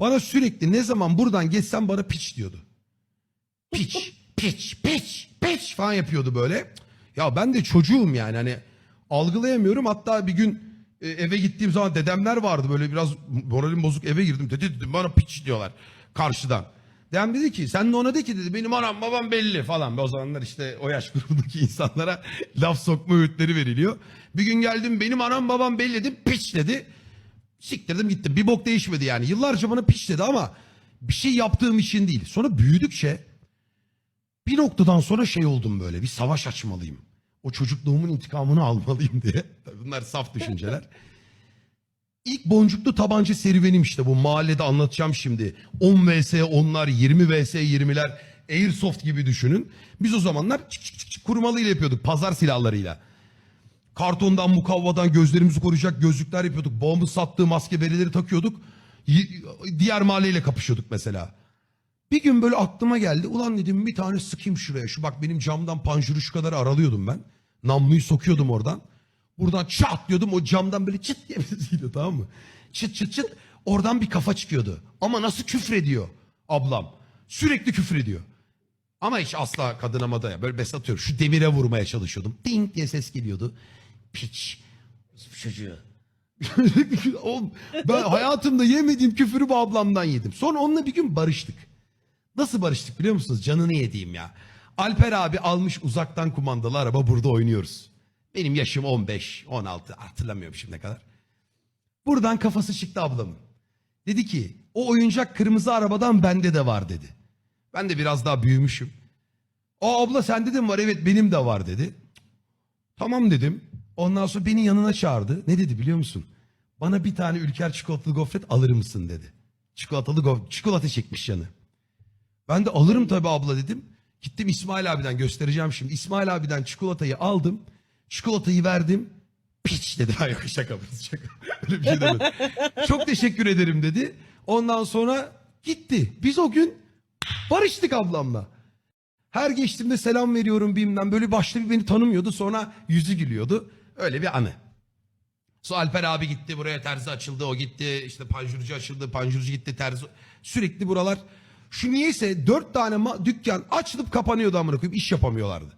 Bana sürekli ne zaman buradan geçsem bana piç diyordu. Piç, piç, piç, piç falan yapıyordu böyle. Ya ben de çocuğum yani hani algılayamıyorum. Hatta bir gün e, eve gittiğim zaman dedemler vardı böyle biraz moralim bozuk eve girdim. Dedi dedim bana piç diyorlar karşıdan. Dedem dedi ki sen de ona de ki dedi benim anam babam belli falan. O zamanlar işte o yaş grubundaki insanlara laf sokma öğütleri veriliyor. Bir gün geldim benim anam babam belli dedim piç dedi. Siktirdim gittim. Bir bok değişmedi yani. Yıllarca bana piç ama bir şey yaptığım için değil. Sonra büyüdükçe bir noktadan sonra şey oldum böyle. Bir savaş açmalıyım. O çocukluğumun intikamını almalıyım diye. Bunlar saf düşünceler. İlk boncuklu tabanca serüvenim işte bu mahallede anlatacağım şimdi. 10 vs 10'lar, 20 vs 20'ler, airsoft gibi düşünün. Biz o zamanlar çık çık çık çık kurumalıyla yapıyorduk pazar silahlarıyla. Kartondan mukavvadan gözlerimizi koruyacak gözlükler yapıyorduk. Bomba sattığı maske berileri takıyorduk. Diğer mahalleyle kapışıyorduk mesela. Bir gün böyle aklıma geldi. Ulan dedim bir tane sıkayım şuraya. Şu bak benim camdan panjuru şu kadar aralıyordum ben. Namluyu sokuyordum oradan. Buradan çat diyordum o camdan böyle çıt diye bir geliyor tamam mı? Çıt çıt çıt oradan bir kafa çıkıyordu. Ama nasıl küfrediyor ablam. Sürekli küfrediyor. Ama hiç asla kadın amada ya. Böyle besat atıyorum. Şu demire vurmaya çalışıyordum. Ding diye ses geliyordu. Piç. Çocuğu. Oğlum, ben hayatımda yemediğim küfürü bu ablamdan yedim. Sonra onunla bir gün barıştık. Nasıl barıştık biliyor musunuz? Canını yediğim ya. Alper abi almış uzaktan kumandalı araba burada oynuyoruz. Benim yaşım 15, 16 hatırlamıyorum şimdi ne kadar. Buradan kafası çıktı ablamın. Dedi ki o oyuncak kırmızı arabadan bende de var dedi. Ben de biraz daha büyümüşüm. Aa abla sende de mi var? Evet benim de var dedi. Tamam dedim. Ondan sonra beni yanına çağırdı. Ne dedi biliyor musun? Bana bir tane ülker çikolatalı gofret alır mısın dedi. Çikolatalı gof çikolata çekmiş canı. Ben de alırım tabii abla dedim. Gittim İsmail abiden göstereceğim şimdi. İsmail abiden çikolatayı aldım. Çikolatayı verdim. Piç dedi. Hayır şaka şaka. Öyle bir şey demedim. Çok teşekkür ederim dedi. Ondan sonra gitti. Biz o gün barıştık ablamla. Her geçtiğimde selam veriyorum bilmem. Böyle başta bir beni tanımıyordu. Sonra yüzü gülüyordu. Öyle bir anı. Sonra Alper abi gitti buraya terzi açıldı o gitti işte panjurcu açıldı panjurcu gitti terzi sürekli buralar şu niyeyse dört tane ma- dükkan açılıp kapanıyordu amına koyayım iş yapamıyorlardı.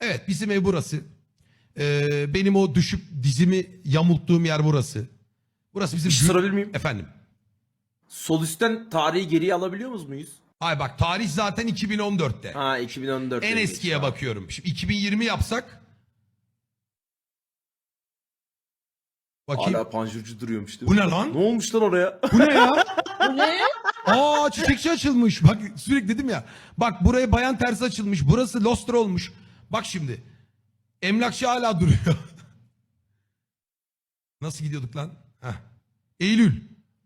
Evet bizim ev burası. Ee, benim o düşüp dizimi yamulttuğum yer burası. Burası bizim Bir şey sorabilir miyim? Efendim. Sol üstten tarihi geriye alabiliyor muyuz? Ay bak tarih zaten 2014'te. Ha 2014. en eskiye bakıyorum. Şimdi 2020 yapsak Bakayım. Hala panjurcu duruyormuş değil Bu mi? ne lan? Ne olmuş lan oraya? Bu ne ya? Bu ne? Aa çiçekçi açılmış. Bak sürekli dedim ya. Bak buraya bayan tersi açılmış. Burası Lostra olmuş. Bak şimdi. Emlakçı hala duruyor. Nasıl gidiyorduk lan? Heh. Eylül.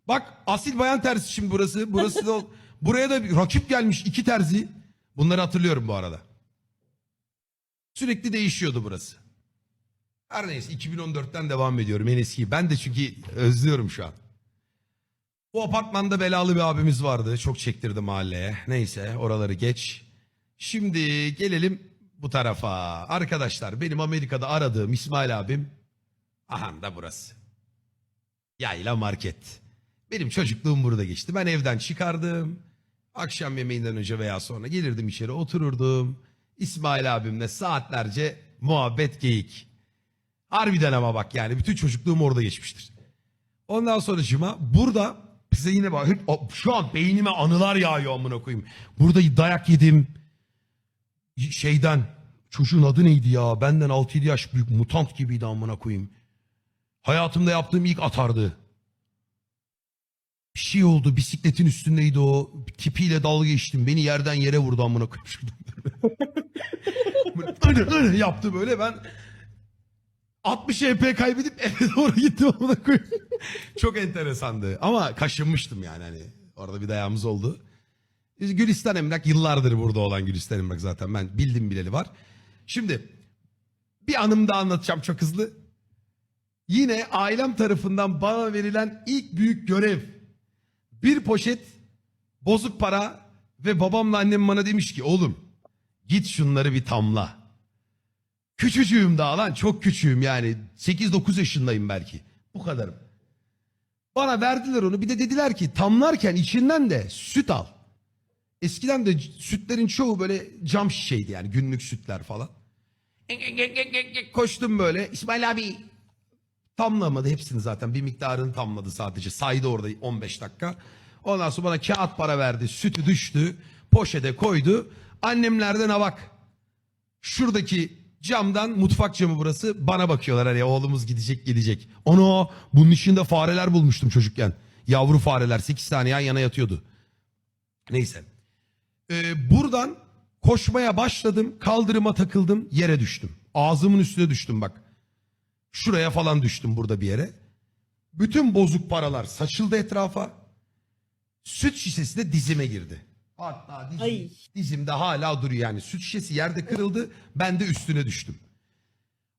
Bak asil bayan tersi şimdi burası. Burası da buraya da bir rakip gelmiş iki terzi. Bunları hatırlıyorum bu arada. Sürekli değişiyordu burası. Her neyse 2014'ten devam ediyorum en eskiyi. Ben de çünkü özlüyorum şu an. Bu apartmanda belalı bir abimiz vardı. Çok çektirdi mahalleye. Neyse oraları geç. Şimdi gelelim bu tarafa. Arkadaşlar benim Amerika'da aradığım İsmail abim. Aha da burası. Yayla market. Benim çocukluğum burada geçti. Ben evden çıkardım. Akşam yemeğinden önce veya sonra gelirdim içeri otururdum. İsmail abimle saatlerce muhabbet geyik. Harbiden ama bak yani bütün çocukluğum orada geçmiştir. Ondan sonra cıma burada bize yine bak şu an beynime anılar yağıyor amına koyayım. Burada dayak yedim. Şeyden çocuğun adı neydi ya? Benden 6-7 yaş büyük mutant gibiydi amına koyayım. Hayatımda yaptığım ilk atardı. Bir şey oldu bisikletin üstündeydi o. Tipiyle dalga geçtim. Beni yerden yere vurdu amına koyayım. Yaptı böyle ben 60 EP kaybedip eve doğru gittim koyayım. Çok enteresandı. Ama kaşınmıştım yani hani. Orada bir dayağımız oldu. Gülistan Emlak yıllardır burada olan Gülistan Emlak zaten. Ben bildim bileli var. Şimdi bir anım daha anlatacağım çok hızlı. Yine ailem tarafından bana verilen ilk büyük görev. Bir poşet bozuk para ve babamla annem bana demiş ki oğlum git şunları bir tamla. Küçücüğüm daha lan çok küçüğüm yani 8-9 yaşındayım belki. Bu kadarım. Bana verdiler onu bir de dediler ki tamlarken içinden de süt al. Eskiden de sütlerin çoğu böyle cam şişeydi yani günlük sütler falan. Koştum böyle İsmail abi tamlamadı hepsini zaten bir miktarını tamladı sadece saydı orada 15 dakika. Ondan sonra bana kağıt para verdi sütü düştü poşete koydu. Annemlerden ha bak şuradaki camdan mutfak camı burası bana bakıyorlar hani oğlumuz gidecek gelecek. Onu bunun içinde fareler bulmuştum çocukken. Yavru fareler 8 tane yan yana yatıyordu. Neyse. Ee, buradan koşmaya başladım kaldırıma takıldım yere düştüm. Ağzımın üstüne düştüm bak. Şuraya falan düştüm burada bir yere. Bütün bozuk paralar saçıldı etrafa. Süt şişesi de dizime girdi. Hatta dizim, Ay. dizimde hala duruyor yani. Süt şişesi yerde kırıldı. Ben de üstüne düştüm.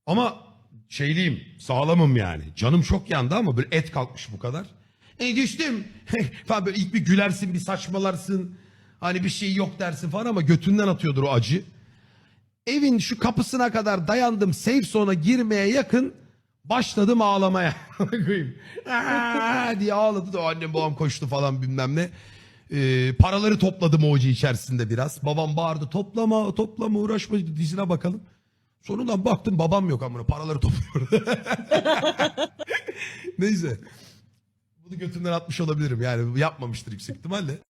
Ama şeyliyim sağlamım yani. Canım çok yandı ama böyle et kalkmış bu kadar. E düştüm. falan böyle ilk bir gülersin bir saçmalarsın. Hani bir şey yok dersin falan ama götünden atıyordur o acı. Evin şu kapısına kadar dayandım. Safe zone'a girmeye yakın başladım ağlamaya. Aa diye ağladı da annem babam koştu falan bilmem ne. Ee, paraları topladım o hoca içerisinde biraz. Babam bağırdı toplama toplama uğraşma dizine bakalım. Sonundan baktım babam yok amına paraları topluyor. Neyse. Bunu götümden atmış olabilirim yani yapmamıştır yüksek ihtimalle.